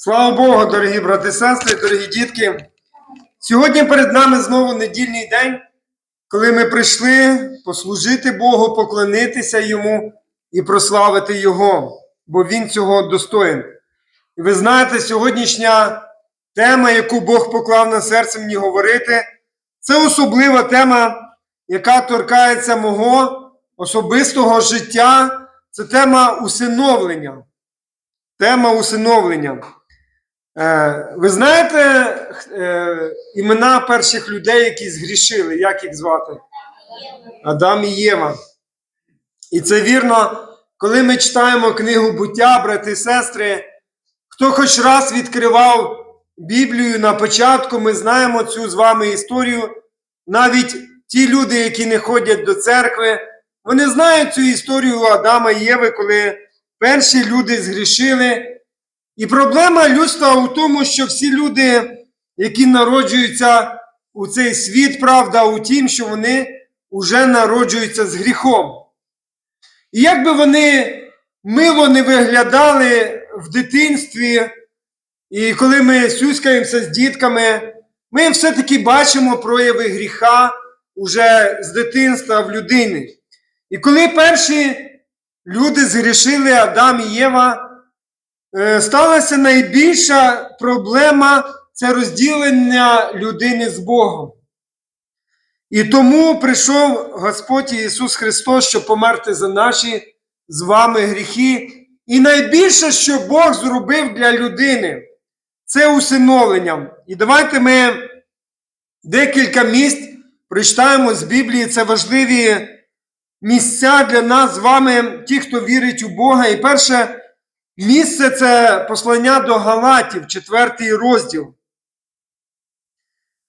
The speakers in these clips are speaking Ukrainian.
Слава Богу, дорогі брати сестри, дорогі дітки. Сьогодні перед нами знову недільний день, коли ми прийшли послужити Богу, поклонитися Йому і прославити Його, бо Він цього достоїн. І ви знаєте, сьогоднішня тема, яку Бог поклав на серце мені говорити, це особлива тема, яка торкається мого особистого життя. Це тема усиновлення. Тема усиновлення. Е, ви знаєте е, імена перших людей, які згрішили, як їх звати? Адам і Єва. І це вірно, коли ми читаємо книгу буття, брати і сестри, хто хоч раз відкривав Біблію на початку, ми знаємо цю з вами історію. Навіть ті люди, які не ходять до церкви, вони знають цю історію Адама і Єви, коли перші люди згрішили. І проблема людства у тому, що всі люди, які народжуються у цей світ, правда, у тім, що вони вже народжуються з гріхом. І як би вони мило не виглядали в дитинстві, і коли ми сюськаємося з дітками, ми все-таки бачимо прояви гріха уже з дитинства в людини. І коли перші люди згрішили Адам і Єва, сталася найбільша проблема це розділення людини з Богом. І тому прийшов Господь Ісус Христос, щоб померти за наші з вами гріхи. І найбільше, що Бог зробив для людини, це усиновлення. І давайте ми декілька місць прочитаємо з Біблії. Це важливі місця для нас з вами, ті, хто вірить у Бога. І перше. Місце це послання до Галатів, четвертий розділ.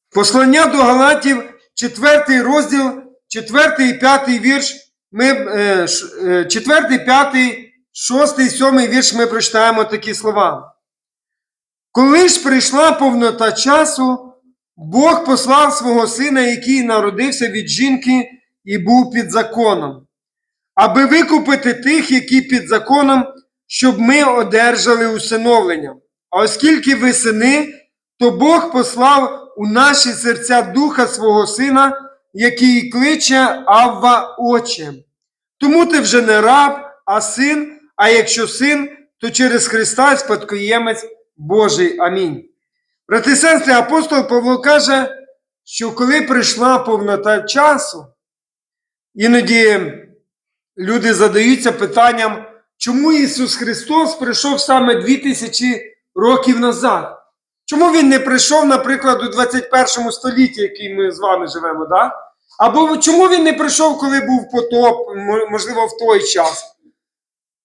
Послання до Галатів, четвертий розділ, четвертий і п'ятий вірш. Ми, е, е, четвертий, п'ятий, шостий, сьомий вірш ми прочитаємо такі слова. Коли ж прийшла повнота часу, Бог послав свого сина, який народився від жінки і був під законом, аби викупити тих, які під законом щоб ми одержали усиновлення. А оскільки ви сини, то Бог послав у наші серця Духа свого Сина, який кличе Авва Отче. Тому ти вже не раб, а син, а якщо син, то через Христа спадкоємець Божий. Амінь. Брати сестри, апостол Павло каже, що коли прийшла повнота часу, іноді люди задаються питанням, чому Ісус Христос прийшов саме 2000 років назад? Чому Він не прийшов, наприклад, у 21 столітті, який ми з вами живемо, да? Або чому він не прийшов, коли був потоп, можливо, в той час?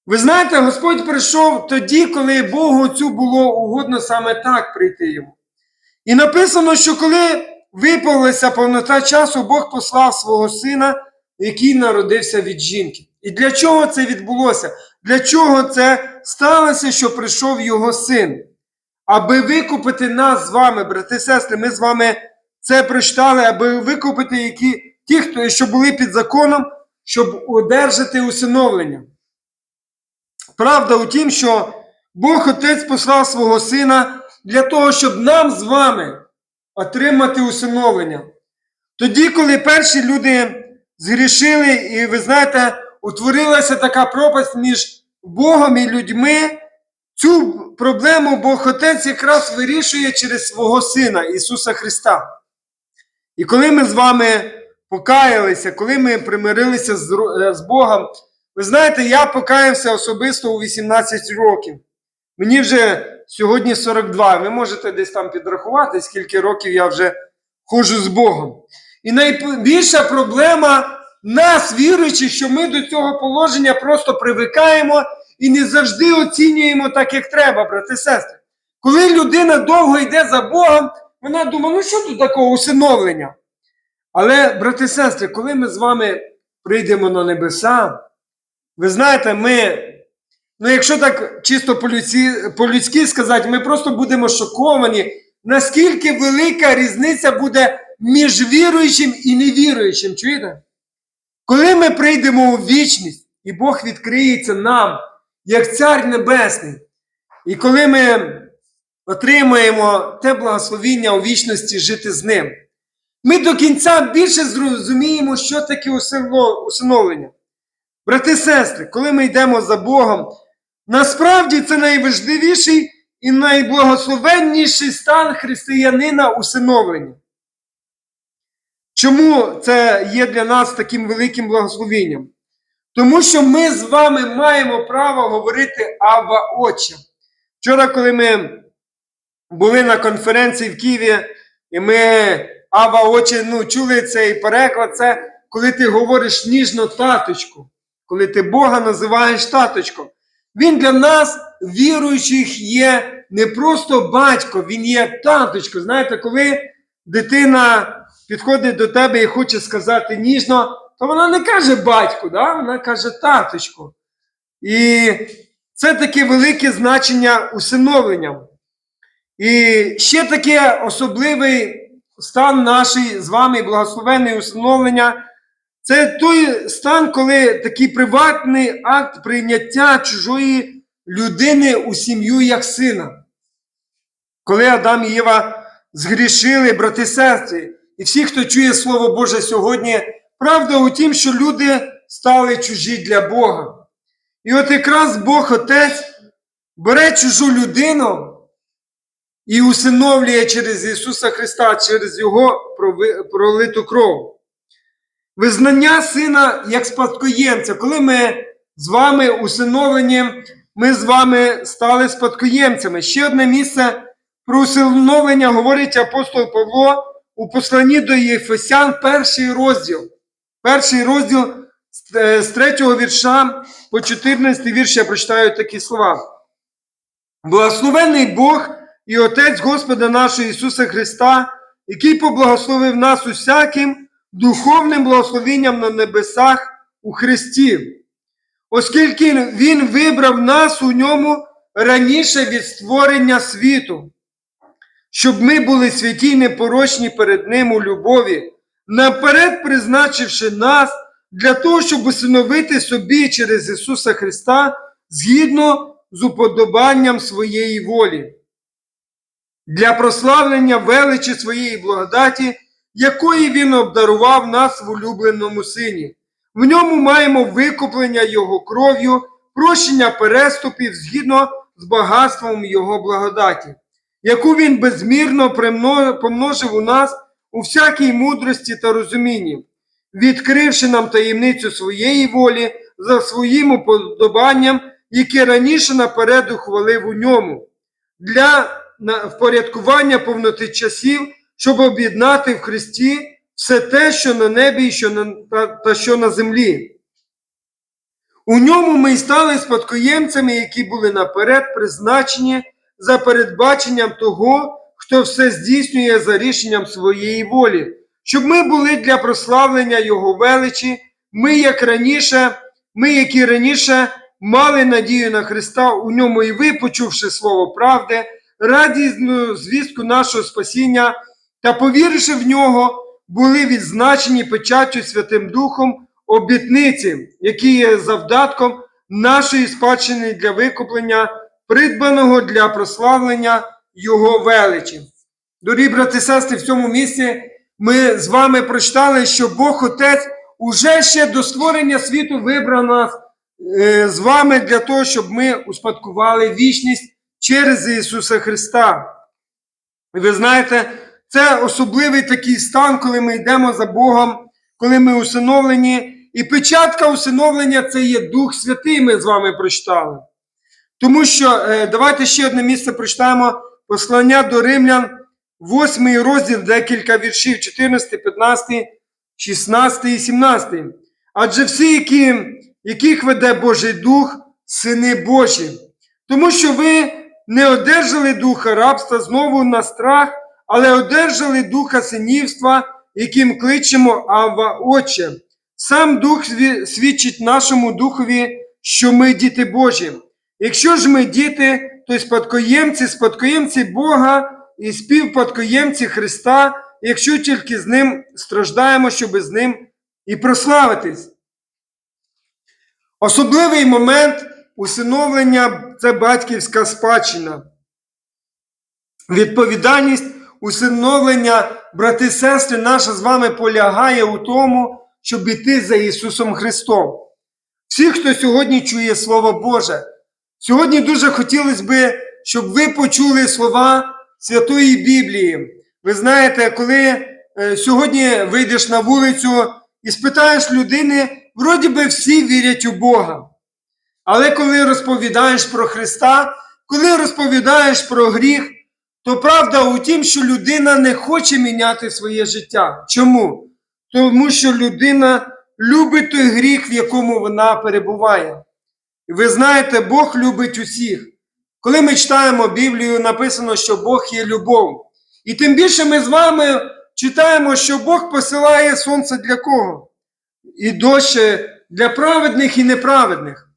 Ви знаєте, Господь прийшов тоді, коли Богу цю було угодно саме так прийти йому. І написано, що коли виповнилася повнота часу, Бог послав свого сина, який народився від жінки. І для чого це відбулося? Для чого це сталося, що прийшов його син? Аби викупити нас з вами, брати і сестри, ми з вами це прочитали, аби викупити які, ті, хто, що були під законом, щоб одержати усиновлення. Правда у тім, що Бог Отець послав свого Сина для того, щоб нам з вами отримати усиновлення. Тоді, коли перші люди згрішили, і ви знаєте, утворилася така пропасть між Богом і людьми, цю проблему Бог Отець якраз вирішує через свого Сина Ісуса Христа. І коли ми з вами покаялися, коли ми примирилися з, е, Богом, ви знаєте, я покаявся особисто у 18 років. Мені вже сьогодні 42. Ви можете десь там підрахувати, скільки років я вже ходжу з Богом. І найбільша проблема нас, віруючих, що ми до цього положення просто привикаємо і не завжди оцінюємо так, як треба, брати і сестри. Коли людина довго йде за Богом, вона думає, ну що тут такого усиновлення? Але, брати і сестри, коли ми з вами прийдемо на небеса, ви знаєте, ми, ну якщо так чисто по-людськи сказати, ми просто будемо шоковані, наскільки велика різниця буде між віруючим і невіруючим. Чуєте? Коли ми прийдемо у вічність, і Бог відкриється нам, як Цар Небесний, і коли ми отримаємо те благословіння у вічності жити з ним. Ми до кінця більше зрозуміємо, що таке усиновлення. Брати сестри, коли ми йдемо за Богом, насправді це найважливіший і найблагословенніший стан християнина усиновлення. Чому це є для нас таким великим благословенням? Тому що ми з вами маємо право говорити Абba Отче. Вчора, коли ми були на конференції в Києві, і ми Абba Отче, ну, чули цей переклад, це коли ти говориш ніжно таточку, коли ти Бога називаєш таточком. Він для нас, віруючих, є не просто батько, він є таточко. Знаєте, коли дитина підходить до тебе і хоче сказати ніжно, то вона не каже батьку, да? вона каже таточку. І це таке велике значення усиновлення. І ще таке особливий стан нашої з вами благословенне усиновлення. Це той стан, коли такий приватний акт прийняття чужої людини у сім'ю як сина. Коли Адам і Єва згрішили, брати сестри, і всі, хто чує Слово Боже сьогодні, правда у тім, що люди стали чужі для Бога. І от якраз Бог Отець бере чужу людину і усиновлює через Ісуса Христа, через Його пролиту кров. Визнання сина як спадкоємця. Коли ми з вами усиновлені, ми з вами стали спадкоємцями. Ще одне місце про усиновлення говорить апостол Павло у посланні до Єфесян, перший розділ. Перший розділ з е, з третього вірша по 14 вірш я прочитаю такі слова. Благословенний Бог і Отець Господа нашого Ісуса Христа, який поблагословив нас усяким духовним благословенням на небесах у Христі, оскільки Він вибрав нас у ньому раніше від створення світу, щоб ми були святі й непорочні перед Ним у любові, наперед призначивши нас для того, щоб усиновити собі через Ісуса Христа згідно з уподобанням своєї волі, для прославлення величі своєї благодаті, якої Він обдарував нас в улюбленому Сині. В ньому маємо викуплення Його кров'ю, прощення переступів згідно з багатством Його благодаті, яку Він безмірно помножив у нас у всякій мудрості та розумінні, відкривши нам таємницю своєї волі за своїм уподобанням, яке раніше наперед ухвалив у ньому, для впорядкування повноти часів, щоб об'єднати в Христі все те, що на небі і що на, та, та що на землі. У ньому ми й стали спадкоємцями, які були наперед призначені за передбаченням того, хто все здійснює за рішенням своєї волі, щоб ми були для прославлення Його величі, ми, як раніше, ми, які раніше мали надію на Христа, у ньому і ви, почувши слово правди, радісну звістку нашого спасіння та повіривши в нього, були відзначені печаттю Святим Духом обітниці, які є завдатком нашої спадщини для викуплення, придбаного для прославлення Його величі. Дорогі брати і сестри, в цьому місці ми з вами прочитали, що Бог Отець уже ще до створення світу вибрав нас е, з вами для того, щоб ми успадкували вічність через Ісуса Христа. І ви знаєте, це особливий такий стан, коли ми йдемо за Богом, коли ми усиновлені. І печатка усиновлення це є Дух Святий, ми з вами прочитали. Тому що е, давайте ще одне місце прочитаємо послання до римлян, 8 розділ, декілька віршів, 14, 15, 16 і 17. Адже всі, які, яких веде Божий Дух, сини Божі. Тому що ви не одержали духа рабства знову на страх, але одержали духа синівства, яким кличемо Авва Отче. Сам Дух свідчить нашому духові, що ми діти Божі. Якщо ж ми діти, то спадкоємці, спадкоємці Бога і співпадкоємці Христа, якщо тільки з ним страждаємо, щоб з ним і прославитись. Особливий момент усиновлення це батьківська спадщина. відповідальність усиновлення, брати сестри, наша з вами полягає у тому, щоб іти за Ісусом Христом. Всі, хто сьогодні чує Слово Боже, сьогодні дуже хотілося би, щоб ви почули слова Святої Біблії. Ви знаєте, коли е, сьогодні вийдеш на вулицю і спитаєш людини, вроді би всі вірять у Бога. Але коли розповідаєш про Христа, коли розповідаєш про гріх, то правда у тім, що людина не хоче міняти своє життя. Чому? Тому що людина любить той гріх, в якому вона перебуває. І ви знаєте, Бог любить усіх. Коли ми читаємо Біблію, написано, що Бог є любов. І тим більше ми з вами читаємо, що Бог посилає сонце для кого? І дощ для праведних і неправедних.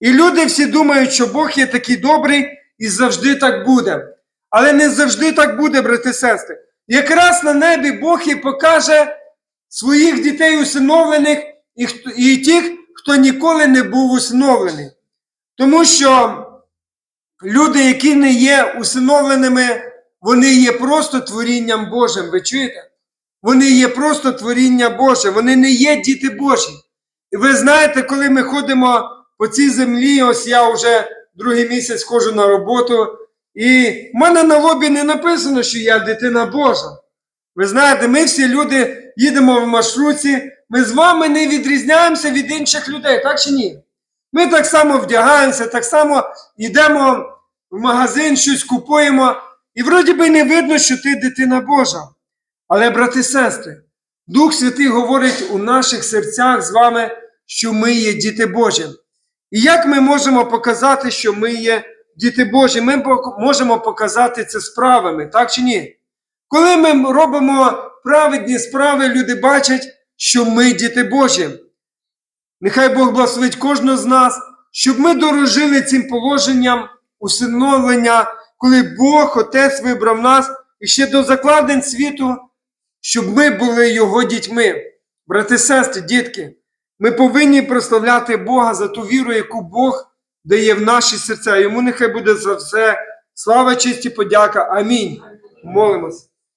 І люди всі думають, що Бог є такий добрий і завжди так буде. Але не завжди так буде, брати і сестри. Якраз на небі Бог і покаже своїх дітей усиновлених і, і тих, хто ніколи не був усиновлений. Тому що люди, які не є усиновленими, вони є просто творінням Божим. Ви чуєте? Вони є просто творіння Боже, вони не є діти Божі. І ви знаєте, коли ми ходимо по цій землі, ось я вже другий місяць ходжу на роботу, і в мене на лобі не написано, що я дитина Божа. Ви знаєте, ми всі люди їдемо в маршрутці, ми з вами не відрізняємося від інших людей, так чи ні? Ми так само вдягаємося, так само йдемо в магазин, щось купуємо, і вроді би не видно, що ти дитина Божа. Але, брати і сестри, Дух Святий говорить у наших серцях з вами, що ми є діти Божі. І як ми можемо показати, що ми є діти Божі? Ми можемо показати це справами, так чи ні? Коли ми робимо праведні справи, люди бачать, що ми діти Божі. Нехай Бог благословить кожного з нас, щоб ми дорожили цим положенням усиновлення, коли Бог, Отець вибрав нас і ще до закладень світу, щоб ми були Його дітьми. Брати, сестри, дітки, ми повинні прославляти Бога за ту віру, яку Бог дає в наші серця. Йому нехай буде за все слава, честь і подяка. Амінь. Молимось.